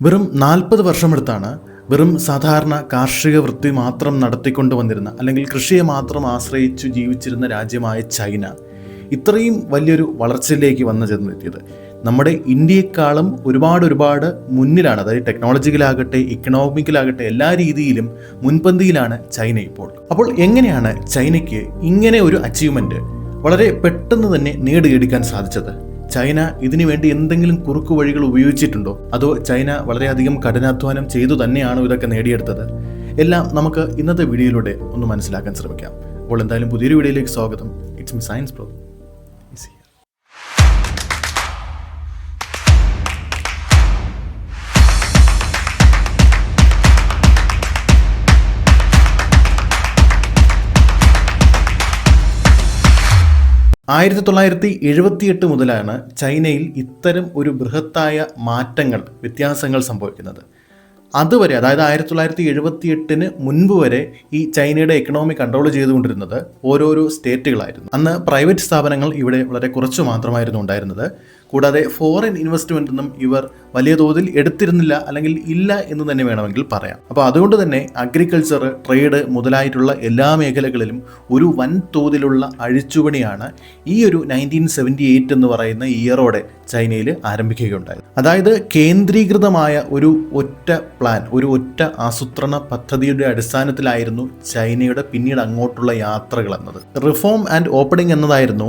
വെറും നാൽപ്പത് വർഷമെടുത്താണ് വെറും സാധാരണ കാർഷിക വൃത്തി മാത്രം നടത്തിക്കൊണ്ട് വന്നിരുന്ന അല്ലെങ്കിൽ കൃഷിയെ മാത്രം ആശ്രയിച്ചു ജീവിച്ചിരുന്ന രാജ്യമായ ചൈന ഇത്രയും വലിയൊരു വളർച്ചയിലേക്ക് വന്നു ചെന്നെത്തിയത്. നമ്മുടെ ഇന്ത്യയെക്കാളും ഒരുപാട് ഒരുപാട് മുന്നിലാണ് അതായത് ടെക്നോളജിക്കലാകട്ടെ ഇക്കണോമിക്കലാകട്ടെ എല്ലാ രീതിയിലും മുൻപന്തിയിലാണ് ചൈന ഇപ്പോൾ. അപ്പോൾ എങ്ങനെയാണ് ചൈനയ്ക്ക് ഇങ്ങനെ ഒരു അച്ചീവ്മെന്റ് വളരെ പെട്ടെന്ന് തന്നെ നേടിയെടുക്കാൻ സാധിച്ചത്? ചൈന ഇതിനു വേണ്ടി എന്തെങ്കിലും കുറുക്കു വഴികൾ ഉപയോഗിച്ചിട്ടുണ്ടോ? അതോ ചൈന വളരെയധികം കഠിനാധ്വാനം ചെയ്തു തന്നെയാണോ ഇതൊക്കെ നേടിയെടുത്തത്? എല്ലാം നമുക്ക് ഇന്നത്തെ വീഡിയോയിലൂടെ ഒന്ന് മനസ്സിലാക്കാൻ ശ്രമിക്കാം. അപ്പോൾ എന്തായാലും പുതിയൊരു വീഡിയോയിലേക്ക് സ്വാഗതം. ഇറ്റ്സ് മി സയൻസ് പ്രോ ആയിരത്തി തൊള്ളായിരത്തി എഴുപത്തിയെട്ട് മുതലാണ് ചൈനയിൽ ഇത്തരം ഒരു ബൃഹത്തായ മാറ്റങ്ങൾ വ്യത്യാസങ്ങൾ സംഭവിക്കുന്നത്. അതുവരെ അതായത് ആയിരത്തി തൊള്ളായിരത്തി എഴുപത്തി എട്ടിന് മുൻപ് വരെ ഈ ചൈനയുടെ എക്കണോമി കൺട്രോൾ ചെയ്തുകൊണ്ടിരുന്നത് ഓരോരോ സ്റ്റേറ്റുകളായിരുന്നു അന്ന് പ്രൈവറ്റ് സ്ഥാപനങ്ങൾ ഇവിടെ വളരെ കുറച്ച് മാത്രമായിരുന്നു ഉണ്ടായിരുന്നത്. കൂടാതെ ഫോറിൻ ഇൻവെസ്റ്റ്മെന്റ് ഒന്നും ഇവർ വലിയ തോതിൽ എടുത്തിരുന്നില്ല അല്ലെങ്കിൽ ഇല്ല എന്ന് തന്നെ വേണമെങ്കിൽ പറയാം. അപ്പോൾ അതുകൊണ്ട് തന്നെ അഗ്രികൾച്ചർ ട്രേഡ് മുതലായിട്ടുള്ള എല്ലാ മേഖലകളിലും ഒരു വൻ തോതിലുള്ള അഴിച്ചുപണിയാണ് ഈ ഒരു നയന്റീൻ സെവന്റി എയ്റ്റ് എന്ന് പറയുന്ന ഇയറോടെ ചൈനയിൽ ആരംഭിക്കുകയുണ്ടായത്. അതായത് കേന്ദ്രീകൃതമായ ഒരു ഒറ്റ പ്ലാൻ ഒരു ഒറ്റ ആസൂത്രണ പദ്ധതിയുടെ അടിസ്ഥാനത്തിലായിരുന്നു ചൈനയുടെ പിന്നീട് അങ്ങോട്ടുള്ള യാത്രകൾ എന്നത്. റിഫോം ആൻഡ് ഓപ്പണിംഗ് എന്നതായിരുന്നു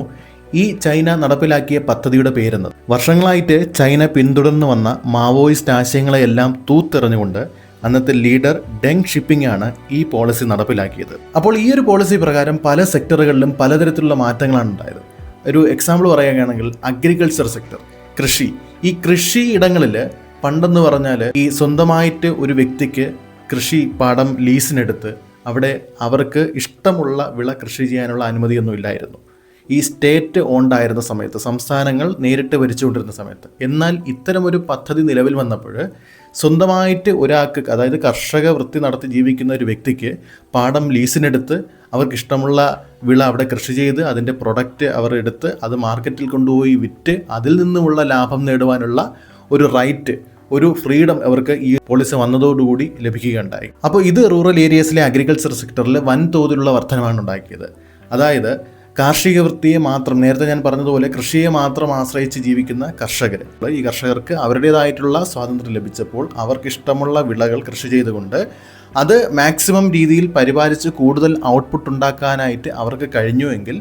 ഈ ചൈന നടപ്പിലാക്കിയ പദ്ധതിയുടെ പേരെന്നത്. വർഷങ്ങളായിട്ട് ചൈന പിന്തുടർന്നു വന്ന മാവോയിസ്റ്റ് ആശയങ്ങളെയെല്ലാം തൂത്തെറിഞ്ഞുകൊണ്ട് അന്നത്തെ ലീഡർ ഡെങ് ഷിപ്പിംഗ് ആണ് ഈ പോളിസി നടപ്പിലാക്കിയത്. അപ്പോൾ ഈ ഒരു പോളിസി പ്രകാരം പല സെക്ടറുകളിലും പലതരത്തിലുള്ള മാറ്റങ്ങളാണ് ഉണ്ടായത്. ഒരു എക്സാമ്പിൾ പറയുകയാണെങ്കിൽ അഗ്രികൾച്ചർ സെക്ടർ കൃഷി. ഈ കൃഷി ഇടങ്ങളിൽ പണ്ടെന്ന് പറഞ്ഞാൽ ഈ സ്വന്തമായിട്ട് ഒരു വ്യക്തിക്ക് കൃഷി പാടം ലീസിനെടുത്ത് അവിടെ അവർക്ക് ഇഷ്ടമുള്ള വിള കൃഷി ചെയ്യാനുള്ള അനുമതിയൊന്നും ഇല്ലായിരുന്നു. ഈ സ്റ്റേറ്റ് ഓണ്ടായിരുന്ന സമയത്ത് സംസ്ഥാനങ്ങൾ നേരിട്ട് ഭരിച്ചുകൊണ്ടിരുന്ന സമയത്ത്. എന്നാൽ ഇത്തരമൊരു പദ്ധതി നിലവിൽ വന്നപ്പോൾ സ്വന്തമായിട്ട് ഒരാൾക്ക് അതായത് കർഷക വൃത്തി നടത്തി ജീവിക്കുന്ന ഒരു വ്യക്തിക്ക് പാടം ലീസിനെടുത്ത് അവർക്ക് ഇഷ്ടമുള്ള വിള അവിടെ കൃഷി ചെയ്ത് അതിന്റെ പ്രൊഡക്റ്റ് അവർ എടുത്ത് അത് മാർക്കറ്റിൽ കൊണ്ടുപോയി വിറ്റ് അതിൽ നിന്നുമുള്ള ലാഭം നേടുവാനുള്ള ഒരു റൈറ്റ് ഒരു ഫ്രീഡം അവർക്ക് ഈ പോളിസി വന്നതോടുകൂടി ലഭിക്കുകയുണ്ടായി. അപ്പോൾ ഇത് റൂറൽ ഏരിയസിലെ അഗ്രികൾച്ചർ സെക്ടറിൽ വൻതോതിലുള്ള വർധനമാണ് ഉണ്ടാക്കിയത്. അതായത് കാർഷിക വൃത്തിയെ മാത്രം നേരത്തെ ഞാൻ പറഞ്ഞതുപോലെ കൃഷിയെ മാത്രം ആശ്രയിച്ച് ജീവിക്കുന്ന കർഷകർ ഈ കർഷകർക്ക് അവരുടേതായിട്ടുള്ള സ്വാതന്ത്ര്യം ലഭിച്ചപ്പോൾ അവർക്കിഷ്ടമുള്ള വിളകൾ കൃഷി ചെയ്തുകൊണ്ട് അത് മാക്സിമം രീതിയിൽ പരിപാലിച്ച് കൂടുതൽ ഔട്ട്പുട്ട് ഉണ്ടാക്കാനായിട്ട് അവർക്ക് കഴിഞ്ഞുവെങ്കിൽ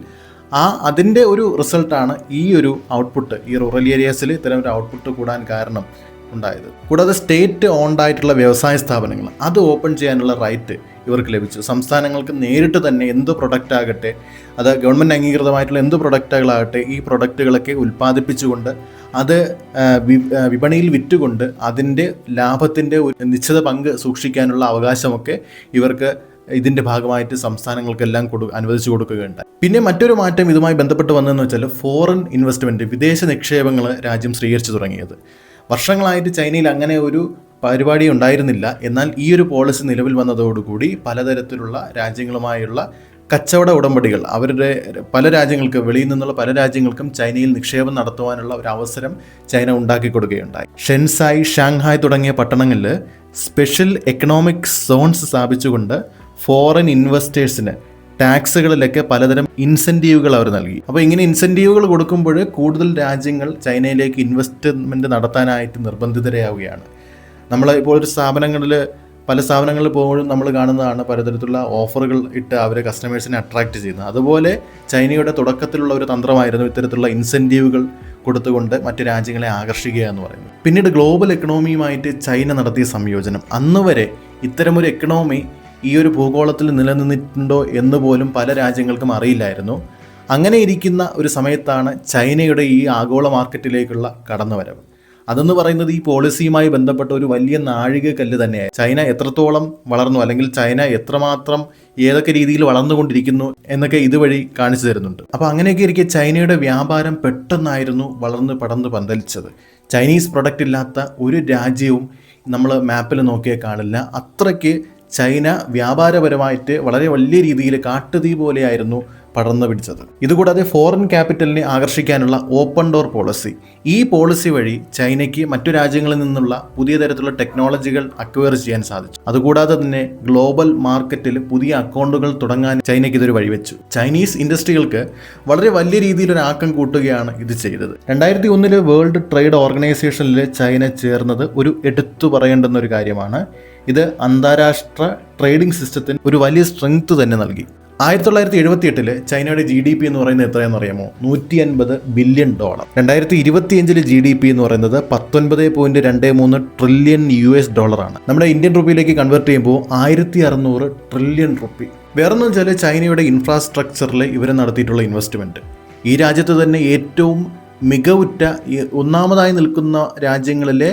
ആ അതിന്റെ ഒരു റിസൾട്ടാണ് ഈ ഒരു ഔട്ട്പുട്ട് ഈ റൂറൽ ഏരിയാസിൽ ഇത്തരം ഒരു ഔട്ട്പുട്ട് കൂടാൻ കാരണം. ഉണ്ടായത്. കൂടാതെ സ്റ്റേറ്റ് ഓൺഡ് ആയിട്ടുള്ള വ്യവസായ സ്ഥാപനങ്ങൾ അത് ഓപ്പൺ ചെയ്യാനുള്ള റൈറ്റ് ഇവർക്ക് ലഭിച്ചു. സംസ്ഥാനങ്ങൾക്ക് നേരിട്ട് തന്നെ എന്ത് പ്രൊഡക്റ്റ് ആകട്ടെ അത് ഗവൺമെന്റ് അംഗീകൃതമായിട്ടുള്ള എന്ത് പ്രൊഡക്റ്റുകളാകട്ടെ ഈ പ്രൊഡക്റ്റുകളൊക്കെ ഉൽപ്പാദിപ്പിച്ചുകൊണ്ട് അത് വിപണിയിൽ വിറ്റുകൊണ്ട് അതിന്റെ ലാഭത്തിന്റെ ഒരു നിശ്ചിത പങ്ക് സൂക്ഷിക്കാനുള്ള അവകാശമൊക്കെ ഇവർക്ക് ഇതിന്റെ ഭാഗമായിട്ട് സംസ്ഥാനങ്ങൾക്കെല്ലാം കൊടു അനുവദിച്ചു കൊടുക്കുകയുണ്ടായി. പിന്നെ മറ്റൊരു മാറ്റം ഇതുമായി ബന്ധപ്പെട്ട് വന്നതെന്ന് വെച്ചാൽ ഫോറിൻ ഇൻവെസ്റ്റ്മെന്റ് വിദേശ നിക്ഷേപങ്ങൾ രാജ്യം സ്വീകരിച്ചു തുടങ്ങിയത്. വർഷങ്ങളായിട്ട് ചൈനയിൽ അങ്ങനെ ഒരു പരിപാടി ഉണ്ടായിരുന്നില്ല. എന്നാൽ ഈ ഒരു പോളിസി നിലവിൽ വന്നതോടുകൂടി പലതരത്തിലുള്ള രാജ്യങ്ങളുമായുള്ള കച്ചവട ഉടമ്പടികൾ അവരുടെ പല രാജ്യങ്ങൾക്ക് വെളിയിൽ നിന്നുള്ള പല രാജ്യങ്ങൾക്കും ചൈനയിൽ നിക്ഷേപം നടത്തുവാനുള്ള ഒരു അവസരം ചൈന ഉണ്ടാക്കി കൊടുക്കുകയുണ്ടായി. ഷെൻസായി ഷാങ്ഹായ് തുടങ്ങിയ പട്ടണങ്ങളിൽ സ്പെഷ്യൽ എക്കണോമിക് സോൺസ് സ്ഥാപിച്ചുകൊണ്ട് ഫോറിൻ ഇൻവെസ്റ്റേഴ്സിന് ടാക്സുകളിലൊക്കെ പലതരം ഇൻസെന്റീവുകൾ അവർ നൽകി. അപ്പോൾ ഇങ്ങനെ ഇൻസെന്റീവുകൾ കൊടുക്കുമ്പോൾ കൂടുതൽ രാജ്യങ്ങൾ ചൈനയിലേക്ക് ഇൻവെസ്റ്റ്മെന്റ് നടത്താനായിട്ട് നിർബന്ധിതരാവുകയാണ്. നമ്മൾ ഇപ്പോൾ ഒരു സ്ഥാപനങ്ങളിൽ പല സ്ഥാപനങ്ങളിൽ പോകുമ്പോഴും നമ്മൾ കാണുന്നതാണ് പലതരത്തിലുള്ള ഓഫറുകൾ ഇട്ട് അവരെ കസ്റ്റമേഴ്സിനെ അട്രാക്റ്റ് ചെയ്യുന്നത്. അതുപോലെ ചൈനയുടെ തുടക്കത്തിലുള്ള ഒരു തന്ത്രമായിരുന്നു ഇത്തരത്തിലുള്ള ഇൻസെന്റീവുകൾ കൊടുത്തുകൊണ്ട് മറ്റ് രാജ്യങ്ങളെ ആകർഷിക്കുക എന്ന് പറയുന്നത്. പിന്നീട് ഗ്ലോബൽ എക്കണോമിയുമായിട്ട് ചൈന നടത്തിയ സംയോജനം. അന്നുവരെ ഇത്തരമൊരു എക്കണോമി ഈ ഒരു ഭൂഗോളത്തിൽ നിലനിന്നിട്ടുണ്ടോ എന്ന് പോലും പല രാജ്യങ്ങൾക്കും അറിയില്ലായിരുന്നു. അങ്ങനെ ഇരിക്കുന്ന ഒരു സമയത്താണ് ചൈനയുടെ ഈ ആഗോള മാർക്കറ്റിലേക്കുള്ള കടന്നുവരവ്. അതെന്ന് പറയുന്നത് ഈ പോളിസിയുമായി ബന്ധപ്പെട്ട ഒരു വലിയ നാഴികക്കല്ല് തന്നെയായി. ചൈന എത്രത്തോളം വളർന്നു അല്ലെങ്കിൽ ചൈന എത്രമാത്രം ഏതൊക്കെ രീതിയിൽ വളർന്നുകൊണ്ടിരിക്കുന്നു എന്നൊക്കെ ഇതുവഴി കാണിച്ചു തരുന്നുണ്ട്. അപ്പോൾ അങ്ങനെയൊക്കെ ഇരിക്കെ ചൈനയുടെ വ്യാപാരം പെട്ടെന്നായിരുന്നു വളർന്ന് പടർന്ന് പന്തലിച്ചത്. ചൈനീസ് പ്രൊഡക്റ്റ് ഇല്ലാത്ത ഒരു രാജ്യവും നമ്മൾ മാപ്പിൽ നോക്കിയേ കാണില്ല. അത്രയ്ക്ക് ചൈന വ്യാപാരപരമായിട്ട് വളരെ വലിയ രീതിയിൽ കാട്ടുതീ പോലെയായിരുന്നു പടർന്നു പിടിച്ചത്. ഇതുകൂടാതെ ഫോറിൻ ക്യാപിറ്റലിനെ ആകർഷിക്കാനുള്ള ഓപ്പൺ ഡോർ പോളിസി ഈ പോളിസി വഴി ചൈനയ്ക്ക് മറ്റു രാജ്യങ്ങളിൽ നിന്നുള്ള പുതിയ തരത്തിലുള്ള ടെക്നോളജികൾ അക്വയർ ചെയ്യാൻ സാധിച്ചു. അതുകൂടാതെ തന്നെ ഗ്ലോബൽ മാർക്കറ്റിൽ പുതിയ അക്കൗണ്ടുകൾ തുടങ്ങാൻ ചൈനയ്ക്ക് ഇതൊരു വഴിവെച്ചു. ചൈനീസ് ഇൻഡസ്ട്രികൾക്ക് വളരെ വലിയ രീതിയിൽ ഒരു ആക്കം കൂട്ടുകയാണ് ഇത് ചെയ്തത്. രണ്ടായിരത്തി ഒന്നിൽ വേൾഡ് ട്രേഡ് ഓർഗനൈസേഷനിൽ ചൈന ചേർന്നത് ഒരു എടുത്തു പറയേണ്ടുന്ന ഒരു കാര്യമാണ്. ഇത് അന്താരാഷ്ട്ര ട്രേഡിംഗ് സിസ്റ്റത്തിന് ഒരു വലിയ സ്ട്രെങ്ത് തന്നെ നൽകി. ആയിരത്തി തൊള്ളായിരത്തി എഴുപത്തി എട്ടിൽ ചൈനയുടെ ജി ഡി പി എന്ന് പറയുന്നത് എത്രയാണെന്ന് അറിയാമോ നൂറ്റി അൻപത് ബില്യൺ ഡോളർ. രണ്ടായിരത്തി ഇരുപത്തിയഞ്ചിൽ ജി ഡി പി എന്ന് പറയുന്നത് പത്തൊൻപത് പോയിന്റ് രണ്ട് മൂന്ന് ട്രില്യൺ യു എസ് ഡോളറാണ്. നമ്മുടെ ഇന്ത്യൻ റുപ്പിയിലേക്ക് കൺവേർട്ട് ചെയ്യുമ്പോൾ ആയിരത്തി അറുന്നൂറ് ട്രില്യൺ റുപ്പി. വേറെന്ന് വെച്ചാൽ ചൈനയുടെ ഇൻഫ്രാസ്ട്രക്ചറിൽ ഇവർ നടത്തിയിട്ടുള്ള ഇൻവെസ്റ്റ്മെന്റ് ഈ രാജ്യത്ത് തന്നെ ഏറ്റവും മികവുറ്റ ഒന്നാമതായി നിൽക്കുന്ന രാജ്യങ്ങളിലെ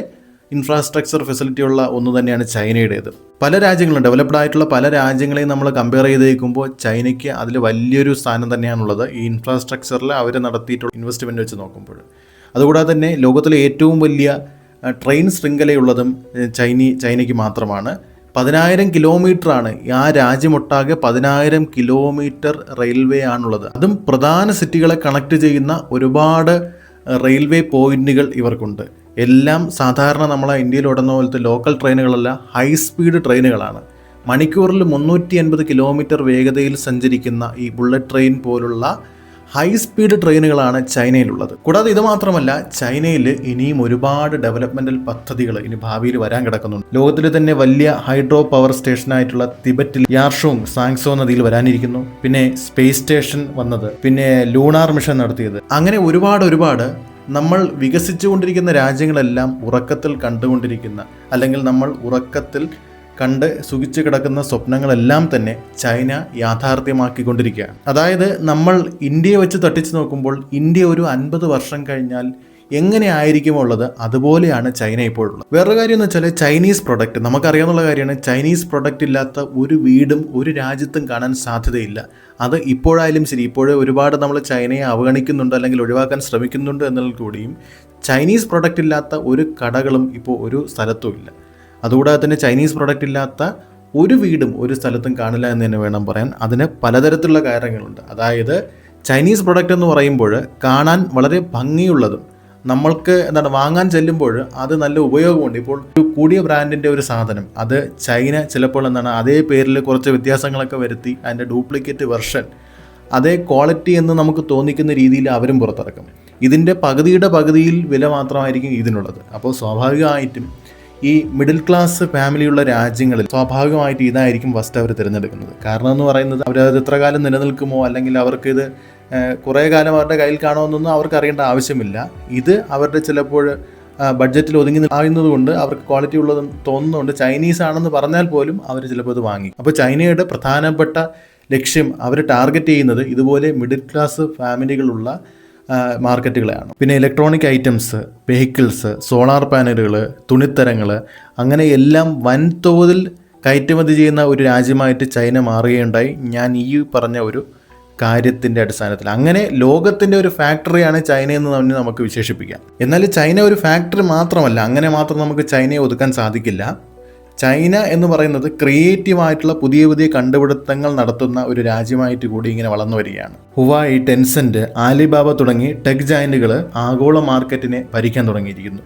ഇൻഫ്രാസ്ട്രക്ചർ ഫെസിലിറ്റി ഉള്ള ഒന്ന് തന്നെയാണ് ചൈനയുടേത്. പല രാജ്യങ്ങളും ഡെവലപ്ഡ് ആയിട്ടുള്ള പല രാജ്യങ്ങളെയും നമ്മൾ കമ്പയർ ചെയ്ത് നോക്കുമ്പോൾ ചൈനയ്ക്ക് അതിൽ വലിയൊരു സ്ഥാനം തന്നെയാണുള്ളത്. ഈ ഇൻഫ്രാസ്ട്രക്ചറിൽ അവർ നടത്തിയിട്ടുള്ള ഇൻവെസ്റ്റ്മെന്റ് വെച്ച് നോക്കുമ്പോൾ. അതുകൂടാതെ തന്നെ ലോകത്തിലെ ഏറ്റവും വലിയ ട്രെയിൻ ശൃംഖലയുള്ളതും ചൈനീ ചൈനി ചൈനയ്ക്ക് മാത്രമാണ്. പതിനായിരം കിലോമീറ്ററാണ് ആ രാജ്യമൊട്ടാകെ പതിനായിരം കിലോമീറ്റർ റെയിൽവേ ആണുള്ളത്. അതും പ്രധാന സിറ്റികളെ കണക്ട് ചെയ്യുന്ന ഒരുപാട് റെയിൽവേ പോയിന്റുകൾ ഇവർക്കുണ്ട്. എല്ലാം സാധാരണ നമ്മളെ ഇന്ത്യയിൽ ഓടുന്ന പോലത്തെ ലോക്കൽ ട്രെയിനുകളല്ല ഹൈ സ്പീഡ് ട്രെയിനുകളാണ് മണിക്കൂറിൽ മുന്നൂറ്റി അൻപത് കിലോമീറ്റർ വേഗതയിൽ സഞ്ചരിക്കുന്ന ഈ ബുള്ളറ്റ് ട്രെയിൻ പോലുള്ള ഹൈ സ്പീഡ് ട്രെയിനുകളാണ് ചൈനയിലുള്ളത്. കൂടാതെ ഇത് മാത്രമല്ല ചൈനയിൽ ഇനിയും ഒരുപാട് ഡെവലപ്മെന്റൽ പദ്ധതികൾ ഇനി ഭാവിയിൽ വരാൻ കിടക്കുന്നുണ്ട്. ലോകത്തിലെ തന്നെ വലിയ ഹൈഡ്രോ പവർ സ്റ്റേഷനായിട്ടുള്ള തിബറ്റിൽ യാർഷോങ് സാങ്സോ നദിയിൽ വരാനിരിക്കുന്നു. പിന്നെ സ്പേസ് സ്റ്റേഷൻ വന്നത് പിന്നെ ലൂണാർ മിഷൻ നടത്തിയത്. അങ്ങനെ ഒരുപാട് ഒരുപാട് നമ്മൾ വികസിച്ചുകൊണ്ടിരിക്കുന്ന രാജ്യങ്ങളെല്ലാം ഉറക്കത്തിൽ കണ്ടുകൊണ്ടിരിക്കുന്ന അല്ലെങ്കിൽ നമ്മൾ ഉറക്കത്തിൽ കണ്ട് സുഖിച്ചു കിടക്കുന്ന സ്വപ്നങ്ങളെല്ലാം തന്നെ ചൈന യാഥാർത്ഥ്യമാക്കിക്കൊണ്ടിരിക്കുകയാണ്. അതായത് നമ്മൾ ഇന്ത്യയെ വെച്ച് തട്ടിച്ചു നോക്കുമ്പോൾ ഇന്ത്യ ഒരു അൻപത് വർഷം കഴിഞ്ഞാൽ എങ്ങനെ ആയിരിക്കും ഉള്ളത് അതുപോലെയാണ് ചൈന ഇപ്പോഴുള്ളത് വേറൊരു കാര്യം എന്ന് വെച്ചാൽ ചൈനീസ് പ്രൊഡക്റ്റ് നമുക്കറിയാവുന്ന കാര്യമാണ് ചൈനീസ് പ്രൊഡക്റ്റ് ഇല്ലാത്ത ഒരു വീടും ഒരു രാജ്യത്തും കാണാൻ സാധ്യതയില്ല. അത് ഇപ്പോഴായാലും ശരി ഇപ്പോഴേ ഒരുപാട് നമ്മൾ ചൈനയെ അവഗണിക്കുന്നുണ്ട് അല്ലെങ്കിൽ ഒഴിവാക്കാൻ ശ്രമിക്കുന്നുണ്ട് എന്നാൽ കൂടിയും ചൈനീസ് പ്രൊഡക്റ്റ് ഇല്ലാത്ത ഒരു കടകളും ഇപ്പോൾ ഒരു സ്ഥലത്തും ഇല്ല. അതുകൂടാതെ തന്നെ ചൈനീസ് പ്രൊഡക്റ്റ് ഇല്ലാത്ത ഒരു വീടും ഒരു സ്ഥലത്തും കാണില്ല എന്ന് തന്നെ വേണം പറയാൻ. അതിന് പലതരത്തിലുള്ള കാര്യങ്ങളുണ്ട് അതായത് ചൈനീസ് പ്രൊഡക്റ്റ് എന്ന് പറയുമ്പോൾ കാണാൻ വളരെ ഭംഗിയുള്ളതും നമ്മൾക്ക് എന്താണ് വാങ്ങാൻ ചെല്ലുമ്പോൾ അത് നല്ല ഉപയോഗമുണ്ട്. ഇപ്പോൾ ഒരു കൂടിയ ബ്രാൻഡിന്റെ ഒരു സാധനം അത് ചൈന ചിലപ്പോൾ എന്താണ് അതേ പേരിൽ കുറച്ച് വ്യത്യാസങ്ങളൊക്കെ വരുത്തി അതിന്റെ ഡ്യൂപ്ലിക്കേറ്റ് വെർഷൻ അതേ ക്വാളിറ്റി എന്ന് നമുക്ക് തോന്നിക്കുന്ന രീതിയിൽ അവരും പുറത്തിറക്കും. ഇതിന്റെ പകുതിയുടെ പകുതിയിൽ വില മാത്രമായിരിക്കും ഇതിനുള്ളത്. അപ്പോൾ സ്വാഭാവികമായിട്ടും ഈ മിഡിൽ ക്ലാസ് ഫാമിലിയുള്ള രാജ്യങ്ങളിൽ സ്വാഭാവികമായിട്ട് ഇതായിരിക്കും ഫസ്റ്റ് അവർ തിരഞ്ഞെടുക്കുന്നത്. കാരണം എന്ന് പറയുന്നത് അവർ അത് എത്ര കാലം നിലനിൽക്കുമോ അല്ലെങ്കിൽ അവർക്ക് ഇത് കുറേ കാലം അവരുടെ കയ്യിൽ കാണുമെന്നൊന്നും അവർക്ക് അറിയേണ്ട ആവശ്യമില്ല. ഇത് അവരുടെ ചിലപ്പോൾ ബഡ്ജറ്റിൽ ഒതുങ്ങി ആയുന്നതുകൊണ്ട് അവർക്ക് ക്വാളിറ്റി ഉള്ളതും തോന്നുന്നുണ്ട്. ചൈനീസ് ആണെന്ന് പറഞ്ഞാൽ പോലും അവർ ചിലപ്പോൾ ഇത് വാങ്ങി. അപ്പോൾ ചൈനയുടെ പ്രധാനപ്പെട്ട ലക്ഷ്യം അവർ ടാർഗറ്റ് ചെയ്യുന്നത് ഇതുപോലെ മിഡിൽ ക്ലാസ് ഫാമിലികളുള്ള മാർക്കറ്റുകളെയാണ് പിന്നെ ഇലക്ട്രോണിക് ഐറ്റംസ് വെഹിക്കിൾസ് സോളാർ പാനലുകൾ തുണിത്തരങ്ങൾ അങ്ങനെ എല്ലാം വൻതോതിൽ കയറ്റുമതി ചെയ്യുന്ന ഒരു രാജ്യമായിട്ട് ചൈന മാറുകയുണ്ടായി. ഞാൻ ഈ പറഞ്ഞ ഒരു കാര്യത്തിന്റെ അടിസ്ഥാനത്തിൽ. അങ്ങനെ ലോകത്തിന്റെ ഒരു ഫാക്ടറിയാണ് ചൈന എന്ന് തന്നെ നമുക്ക് വിശേഷിപ്പിക്കാം. എന്നാൽ ചൈന ഒരു ഫാക്ടറി മാത്രമല്ല അങ്ങനെ മാത്രം നമുക്ക് ചൈനയെ ഒതുക്കാൻ സാധിക്കില്ല. ചൈന എന്ന് പറയുന്നത് ക്രിയേറ്റീവായിട്ടുള്ള പുതിയ പുതിയ കണ്ടുപിടുത്തങ്ങൾ നടത്തുന്ന ഒരു രാജ്യമായിട്ട് കൂടി ഇങ്ങനെ വളർന്നു വരികയാണ്. ഹുവായി ടെൻസെന്റ് ആലിബാബ തുടങ്ങി ടെക് ജയന്റുകൾ ആഗോള മാർക്കറ്റിനെ ഭരിക്കാൻ തുടങ്ങിയിരിക്കുന്നു.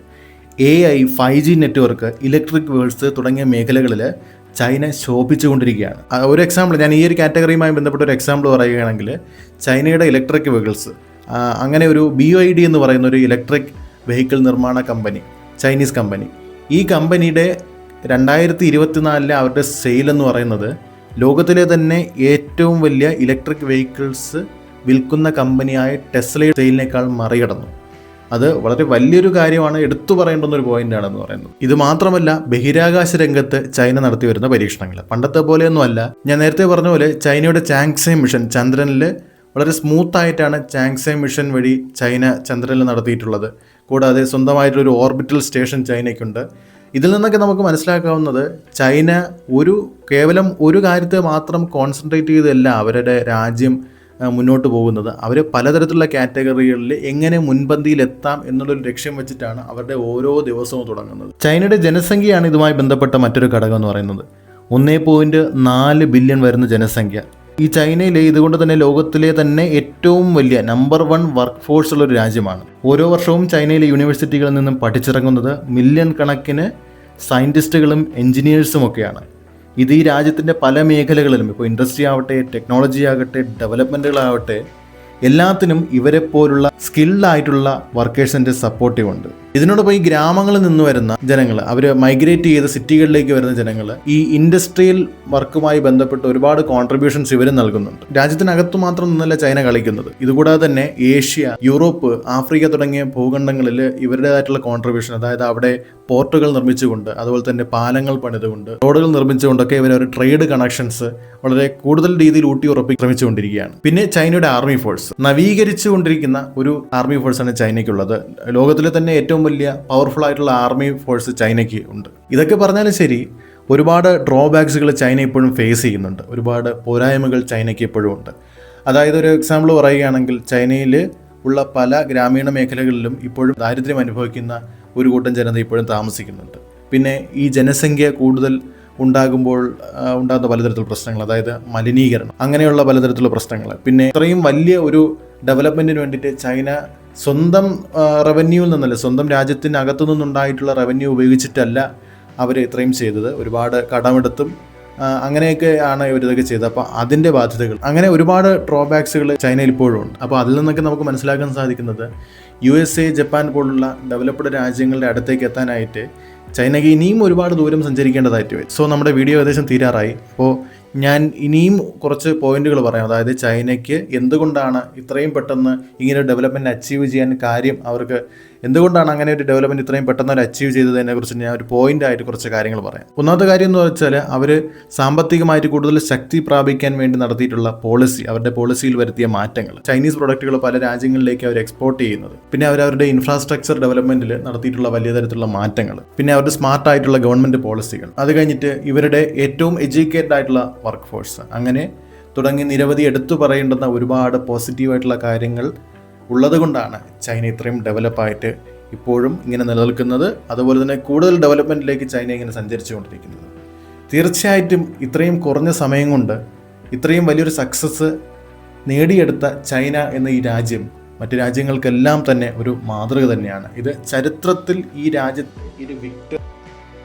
A I five G network electric worlds തുടങ്ങിയ മേഖലകളിൽ ചൈന ശോഭിച്ചുകൊണ്ടിരിക്കുകയാണ്. ഒരു എക്സാമ്പിൾ ഞാൻ ഈ ഒരു കാറ്റഗറിയുമായി ബന്ധപ്പെട്ട ഒരു എക്സാമ്പിൾ പറയുകയാണെങ്കിൽ ചൈനയുടെ ഇലക്ട്രിക് വെഹിക്കിൾസ് അങ്ങനെ ഒരു ബി ഐ ഡി എന്ന് പറയുന്ന ഒരു ഇലക്ട്രിക് വെഹിക്കിൾ നിർമ്മാണ കമ്പനി ചൈനീസ് കമ്പനി ഈ കമ്പനിയുടെ രണ്ടായിരത്തി ഇരുപത്തിനാലിലെ അവരുടെ സെയിൽ എന്ന് പറയുന്നത് ലോകത്തിലെ തന്നെ ഏറ്റവും വലിയ ഇലക്ട്രിക് വെഹിക്കിൾസ് വിൽക്കുന്ന കമ്പനിയായ ടെസ്ലയുടെ സെയിലിനേക്കാൾ മറികടന്നു. അത് വളരെ വലിയൊരു കാര്യമാണ് എടുത്തു പറയേണ്ടുന്ന ഒരു പോയിന്റാണെന്ന് പറയുന്നത്. ഇത് മാത്രമല്ല ബഹിരാകാശ രംഗത്ത് ചൈന നടത്തി വരുന്ന പരീക്ഷണങ്ങൾ. പണ്ടത്തെ പോലെയൊന്നും അല്ല. ഞാൻ നേരത്തെ പറഞ്ഞ പോലെ ചൈനയുടെ ചാങ്സെ മിഷൻ ചന്ദ്രനിൽ വളരെ സ്മൂത്തായിട്ടാണ് ചാങ്സെ മിഷൻ വഴി ചൈന ചന്ദ്രനിൽ നടത്തിയിട്ടുള്ളത്. കൂടാതെ സ്വന്തമായിട്ടൊരു ഓർബിറ്റൽ സ്റ്റേഷൻ ചൈനയ്ക്കുണ്ട്. ഇതിൽ നിന്നൊക്കെ നമുക്ക് മനസ്സിലാക്കാവുന്നത് ചൈന ഒരു കേവലം ഒരു കാര്യത്തെ മാത്രം കോൺസെൻട്രേറ്റ് ചെയ്തല്ല അവരുടെ രാജ്യം മുന്നോട്ട് പോകുന്നത്. അവർ പലതരത്തിലുള്ള കാറ്റഗറികളിൽ എങ്ങനെ മുൻപന്തിയിലെത്താം എന്നുള്ളൊരു ലക്ഷ്യം വെച്ചിട്ടാണ് അവരുടെ ഓരോ ദിവസവും തുടങ്ങുന്നത്. ചൈനയുടെ ജനസംഖ്യയാണ് ഇതുമായി ബന്ധപ്പെട്ട മറ്റൊരു ഘടകം എന്ന് പറയുന്നത്. ഒന്നേ പോയിന്റ് നാല് ബില്യൺ വരുന്ന ജനസംഖ്യ. ഈ ചൈനയിലെ ഇതുകൊണ്ട് തന്നെ ലോകത്തിലെ തന്നെ ഏറ്റവും വലിയ നമ്പർ വൺ വർക്ക് ഫോഴ്സ് ഉള്ള ഒരു രാജ്യമാണ്. ഓരോ വർഷവും ചൈനയിലെ യൂണിവേഴ്സിറ്റികളിൽ നിന്നും പഠിച്ചിറങ്ങുന്നത് മില്യൺ കണക്കിന് സയന്റിസ്റ്റുകളും എഞ്ചിനീയേഴ്സും ഒക്കെയാണ്. ഇത് ഈ രാജ്യത്തിന്റെ പല മേഖലകളിലും ഇപ്പോൾ ഇൻഡസ്ട്രി ആവട്ടെ ടെക്നോളജി ആകട്ടെ ഡെവലപ്മെന്റുകളാവട്ടെ എല്ലാത്തിനും ഇവരെ പോലുള്ള സ്കിൽഡായിട്ടുള്ള വർക്കേഴ്സിന്റെ സപ്പോർട്ടീവ് ഉണ്ട്. ഇതിനോടൊപ്പം ഈ ഗ്രാമങ്ങളിൽ നിന്ന് വരുന്ന ജനങ്ങൾ അവർ മൈഗ്രേറ്റ് ചെയ്ത് സിറ്റികളിലേക്ക് വരുന്ന ജനങ്ങൾ ഈ ഇൻഡസ്ട്രിയൽ വർക്കുമായി ബന്ധപ്പെട്ട് ഒരുപാട് കോൺട്രിബ്യൂഷൻസ് ഇവരും നൽകുന്നുണ്ട്. രാജ്യത്തിനകത്ത് മാത്രം നിന്നല്ല ചൈന കളിക്കുന്നത്. ഇതുകൂടാതെ തന്നെ ഏഷ്യ യൂറോപ്പ് ആഫ്രിക്ക തുടങ്ങിയ ഭൂഖണ്ഡങ്ങളിൽ ഇവരുടേതായിട്ടുള്ള കോൺട്രിബ്യൂഷൻ അതായത് അവിടെ പോർട്ടുകൾ നിർമ്മിച്ചുകൊണ്ട് അതുപോലെ തന്നെ പാലങ്ങൾ പണിതുകൊണ്ട് റോഡുകൾ നിർമ്മിച്ചുകൊണ്ടൊക്കെ ഇവർ ഒരു ട്രേഡ് കണക്ഷൻസ് വളരെ കൂടുതൽ രീതിയിൽ ഊട്ടി ഉറപ്പി ശ്രമിച്ചുകൊണ്ടിരിക്കുകയാണ്. പിന്നെ ചൈനയുടെ ആർമി ഫോഴ്സ് നവീകരിച്ചുകൊണ്ടിരിക്കുന്ന ഒരു ആർമി ഫോഴ്സാണ് ചൈനയ്ക്കുള്ളത്. ലോകത്തിലെ തന്നെ ഏറ്റവും വലിയ പവർഫുൾ ആയിട്ടുള്ള ആർമി ഫോഴ്സ് ചൈനയ്ക്ക് ഉണ്ട്. ഇതൊക്കെ പറഞ്ഞാലും ശരി ഒരുപാട് ഡ്രോബാക്സുകൾ ചൈന ഇപ്പോഴും ഫേസ് ചെയ്യുന്നുണ്ട്. ഒരുപാട് പോരായ്മകൾ ചൈനയ്ക്ക് ഇപ്പോഴും ഉണ്ട്. അതായത് ഒരു എക്സാമ്പിൾ പറയുകയാണെങ്കിൽ ചൈനയിൽ ഉള്ള പല ഗ്രാമീണ മേഖലകളിലും ഇപ്പോഴും ദാരിദ്ര്യം അനുഭവിക്കുന്ന ഒരു കൂട്ടം ജനത ഇപ്പോഴും താമസിക്കുന്നുണ്ട്. പിന്നെ ഈ ജനസംഖ്യ കൂടുതൽ ഉണ്ടാകുമ്പോൾ ഉണ്ടാകുന്ന പലതരത്തിലുള്ള പ്രശ്നങ്ങൾ അതായത് മലിനീകരണം അങ്ങനെയുള്ള പലതരത്തിലുള്ള പ്രശ്നങ്ങൾ. പിന്നെ ഇത്രയും വലിയ ഒരു ഡെവലപ്മെന്റിന് വേണ്ടിയിട്ട് ചൈന സ്വന്തം റവന്യൂവിൽ നിന്നല്ല സ്വന്തം രാജ്യത്തിനകത്തു നിന്നുണ്ടായിട്ടുള്ള റവന്യൂ ഉപയോഗിച്ചിട്ടല്ല അവർ ഇത്രയും ചെയ്തത്. ഒരുപാട് കടമെടുത്തും അങ്ങനെയൊക്കെ ആണ് ഇവരിതൊക്കെ ചെയ്തത്. അപ്പോൾ അതിന്റെ ബാധ്യതകൾ. അങ്ങനെ ഒരുപാട് ഡ്രോബാക്സുകൾ ചൈനയിൽ ഇപ്പോഴും ഉണ്ട്. അപ്പോൾ അതിൽ നിന്നൊക്കെ നമുക്ക് മനസ്സിലാക്കാൻ സാധിക്കുന്നത് യു എസ് എ ജപ്പാൻ പോലുള്ള ഡെവലപ്ഡ് രാജ്യങ്ങളുടെ അടുത്തേക്ക് എത്താനായിട്ട് ചൈനയ്ക്ക് ഇനിയും ഒരുപാട് ദൂരം സഞ്ചരിക്കേണ്ടതായിട്ട് വരും. സോ നമ്മുടെ വീഡിയോ ഏകദേശം തീരാറായി. അപ്പോൾ ഞാൻ ഇനിയും കുറച്ച് പോയിന്റുകൾ പറയാം. അതായത് ചൈനയ്ക്ക് എന്തുകൊണ്ടാണ് ഇത്രയും പെട്ടെന്ന് ഇങ്ങനെ ഡെവലപ്മെന്റ് അച്ചീവ് ചെയ്യാൻ കാര്യം അവർക്ക് എന്തുകൊണ്ടാണ് അങ്ങനെ ഒരു ഡെവലപ്മെന്റ് ഇത്രയും പെട്ടെന്ന് അവർ അച്ചീവ് ചെയ്തതിനെ കുറിച്ച് ഞാൻ ഒരു പോയിന്റ് ആയിട്ട് കുറച്ച് കാര്യങ്ങൾ പറയാം. ഒന്നാമത്തെ കാര്യം എന്ന് വെച്ചാൽ അവർ സാമ്പത്തികമായിട്ട് കൂടുതൽ ശക്തി പ്രാപിക്കാൻ വേണ്ടി നടത്തിയിട്ടുള്ള പോളിസി അവരുടെ പോളിസിയിൽ വരുത്തിയ മാറ്റങ്ങൾ. ചൈനീസ് പ്രൊഡക്റ്റുകൾ പല രാജ്യങ്ങളിലേക്ക് അവർ എക്സ്പോർട്ട് ചെയ്യുന്നത്. പിന്നെ അവർ അവരുടെ ഇൻഫ്രാസ്ട്രക്ചർ ഡെവലപ്മെന്റിൽ നടത്തിയിട്ടുള്ള വലിയ തരത്തിലുള്ള മാറ്റങ്ങൾ. പിന്നെ അവരുടെ സ്മാർട്ട് ആയിട്ടുള്ള ഗവൺമെന്റ് പോളിസികൾ അത് കഴിഞ്ഞിട്ട് ഇവരുടെ ഏറ്റവും എഡ്യൂക്കേറ്റഡ് ആയിട്ടുള്ള വർക്ക് ഫോഴ്സ് അങ്ങനെ തുടങ്ങി നിരവധി എടുത്തു പറയേണ്ടുന്ന ഒരുപാട് പോസിറ്റീവായിട്ടുള്ള കാര്യങ്ങൾ ഉള്ളതുകൊണ്ടാണ് ചൈന ഇത്രയും ഡെവലപ്പായിട്ട് ഇപ്പോഴും ഇങ്ങനെ നിലനിൽക്കുന്നത്. അതുപോലെ തന്നെ കൂടുതൽ ഡെവലപ്മെന്റിലേക്ക് ചൈന ഇങ്ങനെ സഞ്ചരിച്ചുകൊണ്ടിരിക്കുന്നത്. തീർച്ചയായിട്ടും ഇത്രയും കുറഞ്ഞ സമയം കൊണ്ട് ഇത്രയും വലിയൊരു സക്സസ് നേടിയെടുത്ത ചൈന എന്ന ഈ രാജ്യം മറ്റ് രാജ്യങ്ങൾക്കെല്ലാം തന്നെ ഒരു മാതൃക തന്നെയാണ്. ഇത് ചരിത്രത്തിൽ ഈ രാജ്യത്തെ ഒരു വിക്ടർ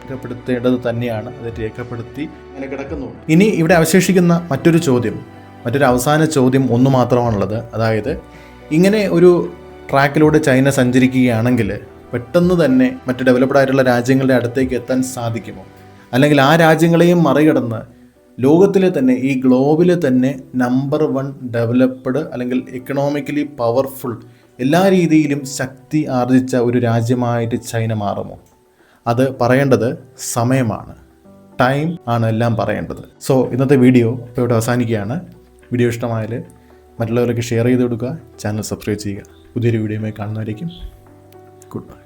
രേഖപ്പെടുത്തേണ്ടത് തന്നെയാണ്. അത് രേഖപ്പെടുത്തി അങ്ങനെ കിടക്കുന്നു ഇനി ഇവിടെ അവശേഷിക്കുന്ന മറ്റൊരു ചോദ്യം മറ്റൊരു അവസാന ചോദ്യം ഒന്ന് മാത്രമാണുള്ളത്. അതായത് ഇങ്ങനെ ഒരു ട്രാക്കിലൂടെ ചൈന സഞ്ചരിക്കുകയാണെങ്കിൽ പെട്ടെന്ന് തന്നെ മറ്റ് ഡെവലപ്ഡ് ആയിട്ടുള്ള രാജ്യങ്ങളുടെ അടുത്തേക്ക് എത്താൻ സാധിക്കുമോ? അല്ലെങ്കിൽ ആ രാജ്യങ്ങളെയും മറികടന്ന് ലോകത്തിലെ തന്നെ ഈ ഗ്ലോബിലെ തന്നെ നമ്പർ വൺ ഡെവലപ്ഡ് അല്ലെങ്കിൽ എക്കണോമിക്കലി പവർഫുൾ എല്ലാ രീതിയിലും ശക്തി ആർജിച്ച ഒരു രാജ്യമായിട്ട് ചൈന മാറുമോ? അത് പറയേണ്ടത് സമയമാണ്. ടൈം ആണ് എല്ലാം പറയേണ്ടത്. സോ ഇന്നത്തെ വീഡിയോ ഇപ്പോൾ ഇവിടെ അവസാനിക്കുകയാണ്. വീഡിയോ ഇഷ്ടമായാൽ മറ്റുള്ളവർക്ക് ഷെയർ ചെയ്ത് കൊടുക്കുക. ചാനൽ സബ്സ്ക്രൈബ് ചെയ്യുക. പുതിയൊരു വീഡിയോയുമായി കാണുന്നവരേക്കും ഗുഡ് ബൈ